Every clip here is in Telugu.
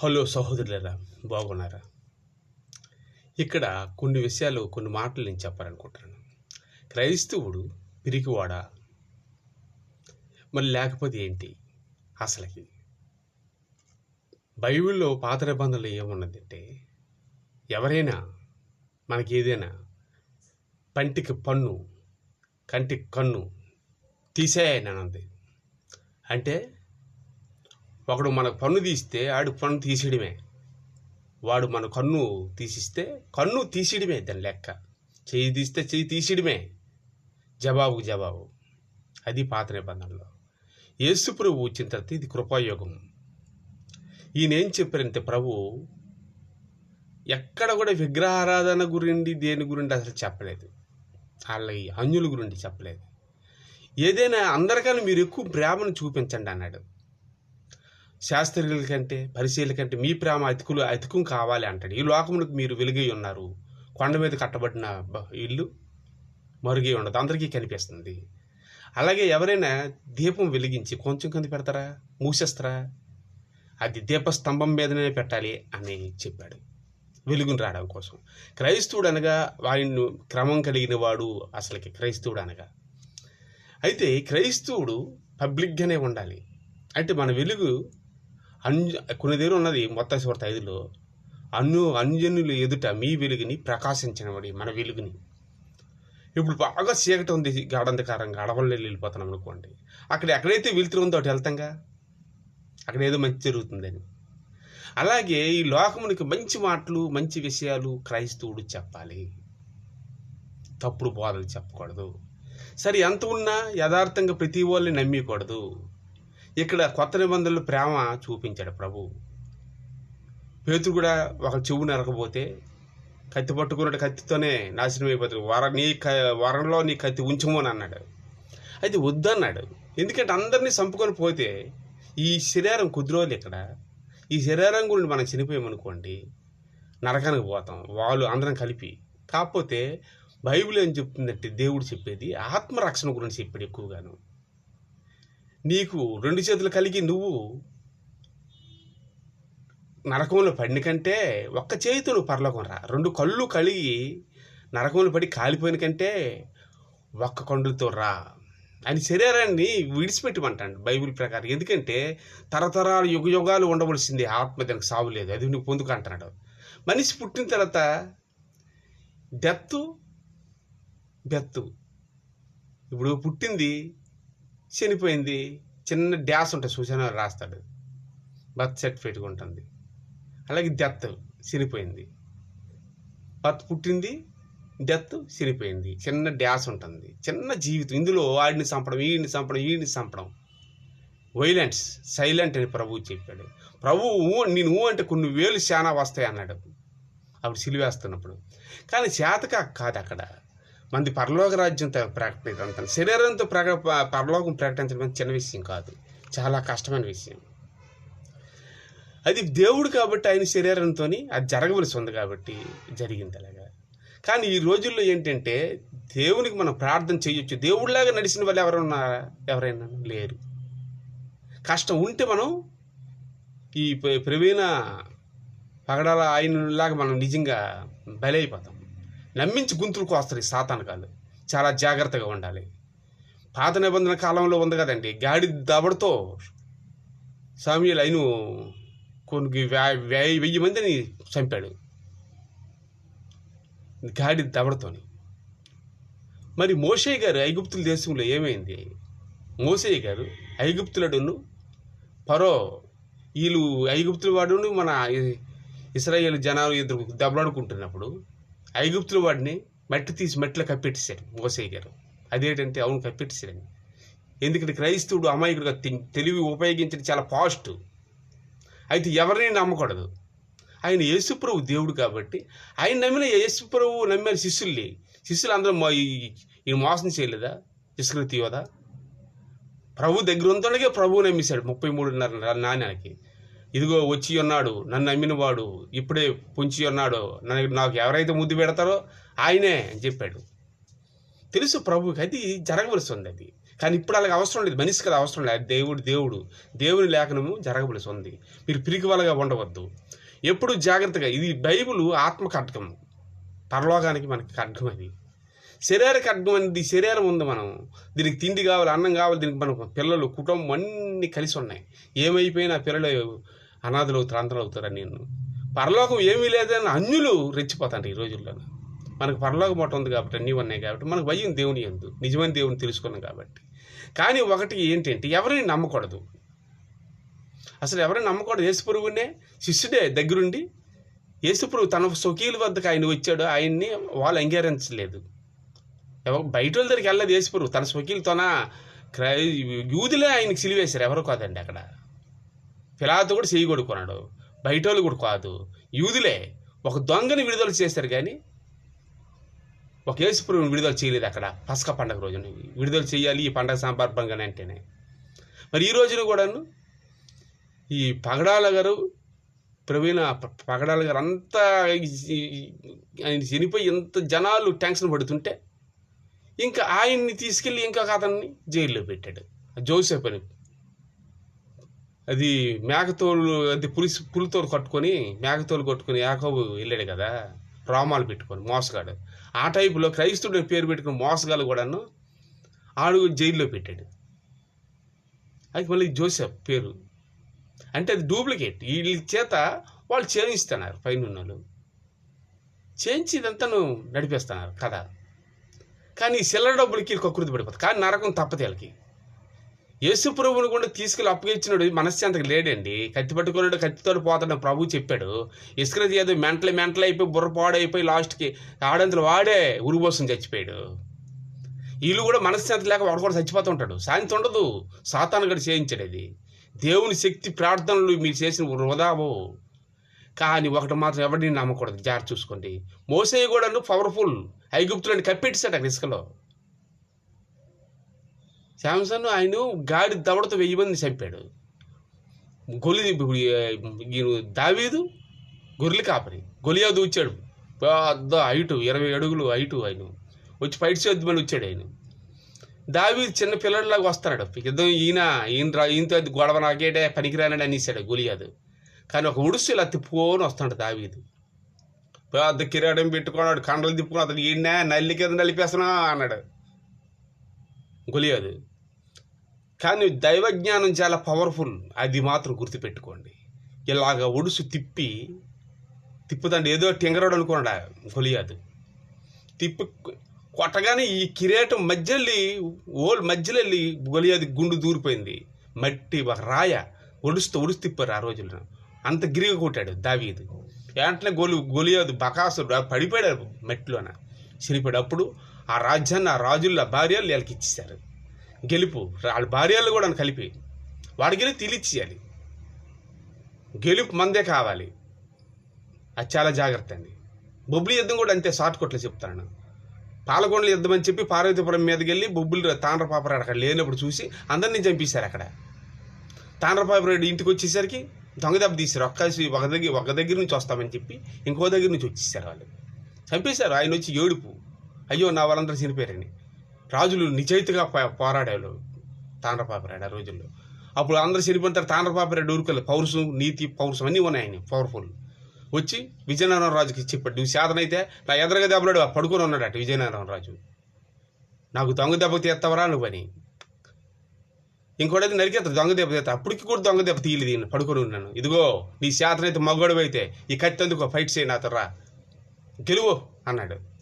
హలో సహోదరులరా బాగున్నారా? ఇక్కడ కొన్ని విషయాలు కొన్ని మాటలు నేను చెప్పాలనుకుంటున్నాను. క్రైస్తవుడు పిరికివాడా? మరి లేకపోతే ఏంటి? అసలుకి బైబిల్లో పాత నిబంధనలు ఏమున్నదంటే ఎవరైనా మనకి ఏదైనా పంటికి పన్ను కంటికి కన్ను తీసేయనంది అంటే ఒకడు మన పన్ను తీస్తే ఆడు పన్ను తీసేయడమే వాడు మన కన్ను తీసిస్తే కన్ను తీసేయడమే దాని లెక్క. చెయ్యి తీస్తే చెయ్యి తీసేయడమే జవాబుకు జవాబు. అది పాత నిబంధనలో. యేసు ప్రభు వచ్చిన తర్వాత ఇది కృపాయోగం. ఈయన ఏం చెప్పారంటే ప్రభు ఎక్కడ కూడా విగ్రహారాధన గురించి దేని గురించి అసలు చెప్పలేదు. వాళ్ళ ఈ అన్యుల గురించి చెప్పలేదు. ఏదైనా అందరికన్నా మీరు ఎక్కువ ప్రేమను చూపించండి అన్నాడు. శాస్త్రుల కంటే పరిశీలన కంటే మీ ప్రేమ అతికులు అతికం కావాలి అంటాడు. ఈ లోకములకు మీరు వెలుగై ఉన్నారు. కొండ మీద కట్టబడిన ఇల్లు మరుగై ఉండదు. అందరికీ కనిపిస్తుంది. అలాగే ఎవరైనా దీపం వెలిగించి కొంచెం కింద పెడతారా? మూసేస్తారా? అది దీపస్తంభం మీదనే పెట్టాలి అని చెప్పాడు. వెలుగును రావడం కోసం. క్రైస్తవుడు అనగా వారిని క్రమం కలిగిన వాడు అసలుకి క్రైస్తవుడు అనగా అయితే క్రైస్తవుడు పబ్లిక్గానే ఉండాలి. అంటే మన వెలుగు అంజ కొన్ని దగ్గర ఉన్నది మొత్తం సువార్త ఐదులో అన్ను అంజనులు ఎదుట మీ వెలుగుని ప్రకాశించినవాడి మన వెలుగుని. ఇప్పుడు బాగా చీకటి ఉంది గాఢంధకారంగా అడవుల్లో వెళ్ళిపోతున్నాం అనుకోండి. అక్కడ ఎక్కడైతే వెలుతురు ఉందో అటు వెళ్తాంగా? అక్కడ ఏదో మంచి జరుగుతుందని. అలాగే ఈ లోకమునికి మంచి మాటలు మంచి విషయాలు క్రైస్తవుడు చెప్పాలి. తప్పుడు బోధలు చెప్పకూడదు. సరే ఎంత ఉన్నా యథార్థంగా ప్రతి వాళ్ళని నమ్మకూడదు. ఇక్కడ కొత్త నిబంధనలు ప్రేమ చూపించాడు ప్రభు. పేతురు కూడా ఒక చెవు నరకపోతే కత్తి పట్టుకున్నట్టు కత్తితోనే నాశనం అయిపోతుంది. వర నీ క వరంలో నీ కత్తి ఉంచమని అని అన్నాడు. అయితే వద్దన్నాడు ఎందుకంటే అందరినీ చంపుకొని పోతే ఈ శరీరం కొద్ది రోజులు ఇక్కడ. ఈ శరీరం గురించి మనం చనిపోయామనుకోండి నరకానికి పోతాం వాళ్ళు అందరం కలిపి. కాకపోతే బైబిల్ ఏం చెప్తుందంటే దేవుడు చెప్పేది ఆత్మరక్షణ గురించి చెప్పాడు ఎక్కువగాను. నీకు రెండు చేతులు కలిగి నువ్వు నరకంలో పడిన కంటే ఒక్క చేతితో నువ్వు పరలోకం రా. రెండు కళ్ళు కలిగి నరకంలో పడి కాలిపోయిన కంటే ఒక్క కొండలతో రా అని శరీరాన్ని విడిచిపెట్టమంటాడు బైబిల్ ప్రకారం. ఎందుకంటే తరతరాలు యుగ యుగాలు ఉండవలసింది ఆత్మ దానికి సావు లేదు. అది నువ్వు పొందుకు అంటున్నాడు. మనిషి పుట్టిన తర్వాత డెత్ డెత్ ఇప్పుడు పుట్టింది చనిపోయింది. చిన్న డ్యాస్ ఉంటుంది సూచన రాస్తాడు. బర్త్ సర్టిఫికేట్ ఉంటుంది అలాగే డెత్ చనిపోయింది. బర్త్ పుట్టింది డెత్ చనిపోయింది. చిన్న డ్యాస్ ఉంటుంది. చిన్న జీవితం. ఇందులో వాడిని చంపడం వీడిని చంపడం వీడిని చంపడం. వైలెన్స్ సైలెంట్ అని ప్రభువు చెప్పాడు. ప్రభువు నేను ఊ అంటే కొన్ని వేలు శానా వస్తాయి అన్నాడు. అప్పుడు సిలివేస్తున్నప్పుడు. కానీ చేతక కాదు అక్కడ. మంది పరలోక రాజ్యంతో ప్రకటించడం. శరీరంతో ప్రక పరలోకం ప్రకటించడం అనేది చిన్న విషయం కాదు. చాలా కష్టమైన విషయం. అది దేవుడు కాబట్టి ఆయన శరీరంతో అది జరగవలసి ఉంది కాబట్టి జరిగింది అలాగా కానీ ఈ రోజుల్లో ఏంటంటే దేవునికి మనం ప్రార్థన చేయొచ్చు. దేవుడిలాగా నడిచిన వాళ్ళు ఎవరన్నా ఎవరైనా లేరు. కష్టం ఉంటే మనం ఈ ప్రవీణ పగడాల ఆయనలాగా మనం నిజంగా బలైపోతాం. నమ్మించి గుంతులకు వస్తారు సాతానకాలు చాలా జాగ్రత్తగా ఉండాలి. పాత నిబంధన కాలంలో ఉంది కదండి గాడి దవడతో సామ్యులు అయిన కొన్ని వెయ్యి మందిని చంపాడు. గాడి దవడతోని మరి మోషయ్య గారు ఐగుప్తుల దేశంలో ఏమైంది? మోసయ్య గారు ఐగుప్తులడును పరో వీళ్ళు ఐగుప్తుల వాడును మన ఇస్రాయేల్ జనాలు ఇద్దరు దెబ్బలాడుకుంటున్నప్పుడు ఐగుప్తులు వాడిని మట్టి తీసి మట్టిలో కప్పెట్టేశాడు మోసయ్య గారు. అదేంటంటే అవును కప్పెట్టేశాడని ఎందుకంటే క్రైస్తవుడు అమాయకుడుగా తె- తెలివి ఉపయోగించడం చాలా పాస్ట్ అయితే ఎవరిని నమ్మకూడదు. ఆయన యేసుప్రభు దేవుడు కాబట్టి ఆయన నమ్మిన యేసుప్రభు నమ్మిన శిష్యుల్ని శిష్యులు అందరూ మా ఈ- ఈ మోసం చేయలేదా? ఇసుక తీయదా ప్రభు దగ్గర ఉంటుండగా ప్రభువు నమ్మేశాడు ముప్పై మూడున్నర నాణ్యానికి. ఇదిగో వచ్చి ఉన్నాడు నన్ను నమ్మినవాడు ఇప్పుడే పొంచి ఉన్నాడు నన్ను నాకు ఎవరైతే ముద్దు పెడతారో ఆయనే అని చెప్పాడు. తెలుసు ప్రభుకి అది జరగవలసి ఉంది అది. కానీ ఇప్పుడు అలాగ అవసరం లేదు మనిషి కదా అవసరం లేదు. దేవుడు దేవుడు. దేవుని లేఖనము జరగవలసి ఉంది మీరు పిరికివాళ్ళగా ఉండవద్దు. ఎప్పుడు జాగ్రత్తగా ఇది బైబుల్ ఆత్మ ఖడ్గం. పరలోకానికి మనకి ఖడ్గం అది. శరీర ఖడ్గం అనేది శరీరం ఉంది మనం. దీనికి తిండి కావాలి అన్నం కావాలి దీనికి మనం పిల్లలు కుటుంబం అన్నీ కలిసి ఉన్నాయి. ఏమైపోయినా పిల్లలు అనాథలు అవుతారు అవుతారని నేను. పరలోకం ఏమీ లేదని అన్యులు రెచ్చిపోతాను ఈ రోజుల్లో మనకు పరలోకం మొట్ట ఉంది కాబట్టి అన్నీ ఉన్నాయి కాబట్టి మనకు భయం దేవుని ఎందు. నిజమైన దేవుని తెలుసుకున్నాం కాబట్టి. కానీ ఒకటి ఏంటంటే ఎవరిని నమ్మకూడదు. అసలు ఎవరిని నమ్మకూడదు? యేసుపురుగునే శిష్యుడే దగ్గరుండి యేసుపురుగు తన స్వకీయుల వద్దకు ఆయన వచ్చాడు. ఆయన్ని వాళ్ళు అంగీకరించలేదు. ఎవరు బయట వాళ్ళ దగ్గరికి వెళ్ళలేదు యేసుపురుగు తన స్వకీయులతోన క్రై యూదులే ఆయనకి సిలివేశారు. ఎవరు కాదండి అక్కడ? పిలాతో కూడా చేయకూడదు కొడుకున్నాడు. బయట వాళ్ళు కూడా కాదు. యూదులే ఒక దొంగని విడుదల చేశారు కానీ ఒక యేసుపురుగుని విడుదల చేయలేదు అక్కడ పసక పండగ రోజున. విడుదల చేయాలి ఈ పండగ సందర్భంగానే అంటేనే. మరి ఈ రోజున కూడాను ఈ పగడాల గారు ప్రవీణ పగడాల గారు అంతా ఆయన చనిపోయి ఎంత జనాలు టెన్షన్ పడుతుంటే ఇంకా ఆయన్ని తీసుకెళ్ళి ఇంకొక అతన్ని జైల్లో పెట్టాడు. జోసెఫ్ అని అది మేకతోలు అది పులిసి పులితోలు కట్టుకొని మేకతోలు కట్టుకొని యాకోబు వెళ్ళాడు కదా రోమాలు పెట్టుకొని మోసగాడు. ఆ టైపులో క్రైస్తుడు పేరు పెట్టుకుని మోసగాలు కూడాను ఆడు జైల్లో పెట్టాడు. అది మళ్ళీ జోసెఫ్ పేరు. అంటే అది డూప్లికేట్. వీళ్ళ చేత వాళ్ళు చేయిస్తున్నారు పైన వాళ్ళు చేయించి ఇదంతాను నడిపేస్తున్నారు కదా కానీ ఈ చిల్లర డబ్బులకి కొకృతి కకృతి పడిపోతుంది కానీ నరకం తప్పదు వీళ్ళకి. యేసు ప్రభువుని కూడా తీసుకెళ్ళి అప్పగించినాడు మనశ్శాంతికి లేడండి. కత్తి పట్టుకున్నాడు కత్తితో పోతాడు ప్రభు చెప్పాడు. ఇసుక ఏదో మెంటలు మెంటలు అయిపోయి బుర్రపాడు అయిపోయి లాస్ట్కి ఆడంతలు వాడే ఉరిపోసం చచ్చిపోయాడు. వీళ్ళు కూడా మనశ్శాంతి లేక వాడు కూడా చచ్చిపోతూ ఉంటాడు. శాంతి ఉండదు. సాతాను కూడా చేయించాడు అది. దేవుని శక్తి ప్రార్థనలు మీరు చేసిన వృధావు కానీ ఒకటి మాత్రం ఎవరిని నమ్మకూడదు. జాగ్రత్త చూసుకోండి. మోసయ్య కూడా పవర్ఫుల్ ఐగుప్తులని కప్పెట్టేశాడు ఆ ఇసుకలో శాంసన్ ఆయన గాడి దవడతో వెయ్యి మంది చంపాడు. గొలి దావీదు గొర్రెలు కాపరి. గొలియాదు వచ్చాడు. పెద్ద హైటు ఇరవై అడుగులు హైటు ఆయన వచ్చి ఫైట్ చేద్దామని వచ్చాడు ఆయన. దావీదు చిన్న పిల్లడిలాగా వస్తాడు యుద్ధం ఈయన ఈయన రా ఈయనతో అది గొడవ నాకేటే పనికిరానని అనేసాడు గొలియాదు. కానీ ఒక ఉడుసు ఇలా తిప్పుకొని వస్తాడు దావీదు. పెద్ద కిరాడం పెట్టుకున్నాడు కండలు తిప్పుకుని అతను ఈయన నల్లి కింద నలిపేస్తున్నా అన్నాడు. గొలియాదు. కానీ దైవజ్ఞానం చాలా పవర్ఫుల్ అది మాత్రం గుర్తుపెట్టుకోండి. ఇలాగ ఒడుసు తిప్పి తిప్పుదండి ఏదో టింగరడు అనుకున్నాడు గొలియాదు. తిప్పి కొట్టగానే ఈ కిరీటం మధ్యలో ఓల్ మధ్యలో వెళ్ళి గొలియాది గుండు దూరిపోయింది. మట్టి ఒక రాయ ఒడుస్తూ ఒడుసు తిప్పారు ఆ రోజుల్లో. అంత గిరిగ కొట్టాడు దావీదు. వెంటనే గొలి గొలియాదు బకాసుడు పడిపోయాడు మట్టిలోన చనిపోయాడు అప్పుడు ఆ రాజ్యాన్ని ఆ రాజుల భార్యలు వీళ్ళకి ఇచ్చేశారు. గెలుపు. వాళ్ళ భార్యలు కూడా కలిపి వాడి గెలుపు తీలిచ్చేయాలి గెలుపు మందే కావాలి. అది చాలా జాగ్రత్త అండి. బొబ్బులి యుద్ధం కూడా అంతే షార్ట్ కొట్లు చెప్తాను పాలకొండల యుద్ధం అని చెప్పి పార్వతీపురం మీదకి వెళ్ళి బొబ్బులు తాండ్రపాపరాడు అక్కడ లేనప్పుడు చూసి అందరినీ చంపేశారు అక్కడ. తాండ్రపాపరాడు ఇంటికి వచ్చేసరికి దొంగ దెబ్బ తీశారు. ఒక్క ఒక దగ్గర ఒక దగ్గర నుంచి వస్తామని చెప్పి ఇంకో దగ్గర నుంచి వచ్చేసారు వాళ్ళు. చంపేశారు. ఆయన వచ్చి ఏడుపు. అయ్యో నా వాళ్ళందరూ చనిపోయారని. రాజులు నిజాయితీగా పో- పోరాడారు తాండ్రపాపరాడు ఆ రోజుల్లో. అప్పుడు అందరూ చనిపోయిన తర్వాత తాండ్రపాపరాడు ఊరుకోలేదు పౌరుషం నీతి పౌరుషం అన్నీ ఉన్నాయి ఆయన పవర్ఫుల్ వచ్చి విజయనగరం రాజుకి చెప్పాడు నువ్వు శాతనైతే నా ఎదురుగా దెబ్బలాడు పడుకొని ఉన్నాడట విజయనగరం రాజు. నాకు దొంగ దెబ్బ తీస్తావరా నువ్వని. ఇంకోటైతే నరికేస్తా దొంగ దెబ్బ తీస్తా. అప్పటికి కూడా దొంగ దెబ్బ తీయలేదు నేను పడుకొని ఉన్నాను. ఇదిగో నీ శాతనైతే మగోడు అయితే ఈ కత్తి అందుకో ఫైట్ చేయి నాతో రా. గెలువు అన్నాడు.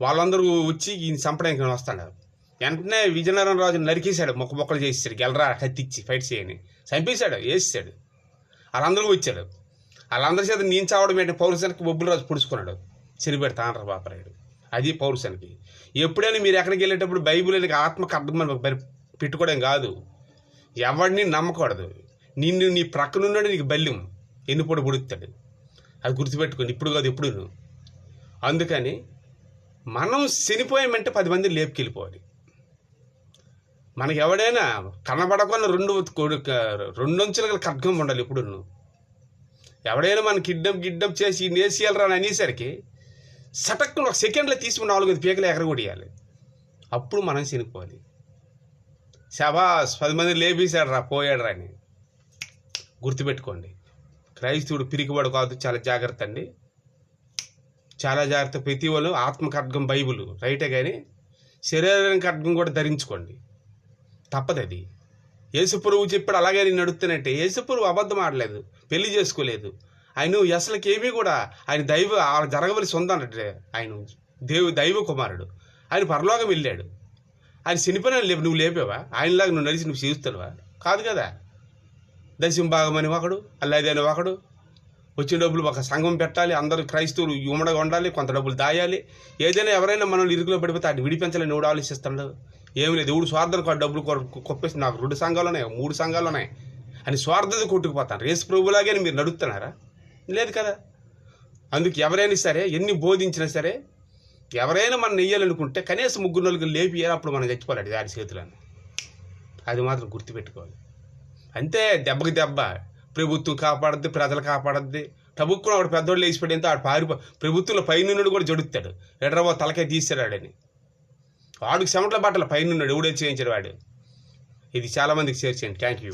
వాళ్ళందరూ వచ్చి ఈయన చంపడానికి వస్తాడు. వెంటనే విజయనగరం రాజు నరికేశాడు మొక్క మొక్కలు చేసేసాడు. గెలరా కత్తిచ్చి ఫైట్ చేయని. చంపేశాడు వేసేసాడు వాళ్ళందరూ వచ్చాడు వాళ్ళందరి చేత నేను చావడం ఏంటి? పౌరుషానికి బొబ్బులు రాజు పుడుచుకున్నాడు. చనిపోయాడు తాండ్ర బాపరాయుడు. అది పౌరుషానికి ఎప్పుడైనా మీరు ఎక్కడికి వెళ్ళేటప్పుడు బైబిల్ అని ఆత్మ పెట్టుకోవడం కాదు. ఎవరిని నమ్మకూడదు. నిన్ను నీ ప్రక్కనున్నాడు నీకు బల్యం ఎన్నుపొడి పుడుతాడు అది గుర్తుపెట్టుకోండి. ఇప్పుడు కాదు ఎప్పుడు అందుకని మనం చనిపోయామంటే పది మంది లేపుకెళ్ళిపోవాలి. మనకి ఎవడైనా కనబడకుండా రెండు రెండొంచుల గల ఖడ్గం ఉండాలి ఇప్పుడు ఎవడైనా మన కిడ్నప్ గిడ్నప్ చేసి నేసియాలరా అని అనేసరికి సటక్కున ఒక సెకండ్లో తీసుకుని నాలుగైదు పీకలు ఎగరగొడియాలి అప్పుడు మనం చనిపోవాలి. శబాస్ పది మంది లేపేశాడు రా పోయాడు రా అని గుర్తుపెట్టుకోండి. క్రైస్తవుడు పిరికివాడు కాదు చాలా జాగ్రత్త అండి. చాలా జాగ్రత్త. ప్రతి వాళ్ళు ఆత్మఖడ్గం బైబుల్. రైటే కానీ శరీరం ఖడ్గం కూడా ధరించుకోండి. తప్పదు అది యేసుప్రభు చెప్పాడు అలాగే నేను నడుస్తున్నట్టే యేసుప్రభు అబద్ధం ఆడలేదు పెళ్ళి చేసుకోలేదు. ఆయన అసలుకి ఏమీ కూడా ఆయన దైవ ఆ జరగవలసి ఉందన్నట్టు ఆయన దేవు దైవ కుమారుడు. ఆయన పరలోకం వెళ్ళాడు. ఆయన చనిపోయిన లేపు నువ్వు లేపావా? ఆయనలాగా నువ్వు నడిచి నువ్వు చేస్తావా కాదు కదా. దశం భాగమని అని ఒకడు అల్లాది అని ఒకడు వచ్చిన డబ్బులు ఒక సంఘం పెట్టాలి అందరూ క్రైస్తవులు ఉమ్మడగా ఉండాలి కొంత డబ్బులు దాయాలి. ఏదైనా ఎవరైనా మనం ఇరుకులో పడిపోతే అది విడిపించాలని ఎవడు ఆలోచిస్తున్నాడు ఏమి లేదు ఎవడు స్వార్థం డబ్బులు కొప్పేసి నాకు రెండు సంఘాలు ఉన్నాయి మూడు సంఘాలు ఉన్నాయి అని స్వార్థత కొట్టుకుపోతాను రేసు ప్రభులాగే మీరు నడుస్తున్నారా లేదు కదా. అందుకు ఎవరైనా సరే ఎన్ని బోధించినా సరే ఎవరైనా మనం నెయ్యాలనుకుంటే కనీసం ముగ్గురు నలుగురు లేపి అప్పుడు మనం చచ్చిపోవాలి దాని చేతులను. అది మాత్రం గుర్తుపెట్టుకోవాలి. అంతే దెబ్బకి దెబ్బ. ప్రభుత్వం కాపాడద్ది ప్రజలు కాపాడద్ది. టబుక్కున ఆవిడ పెద్దోళ్ళు లేచిపోయింటే ఆడు పారిపో ప్రభుత్వంలో పైనున్నాడు కూడా జడుస్తాడు ఎడ్రబో తలకాయ తీసాడని వాడికి చెమటల బట్టలు పైనున్నాడు ఎవడే చేయించాడు వాడు. ఇది చాలామందికి చేర్చండి థ్యాంక్ యూ.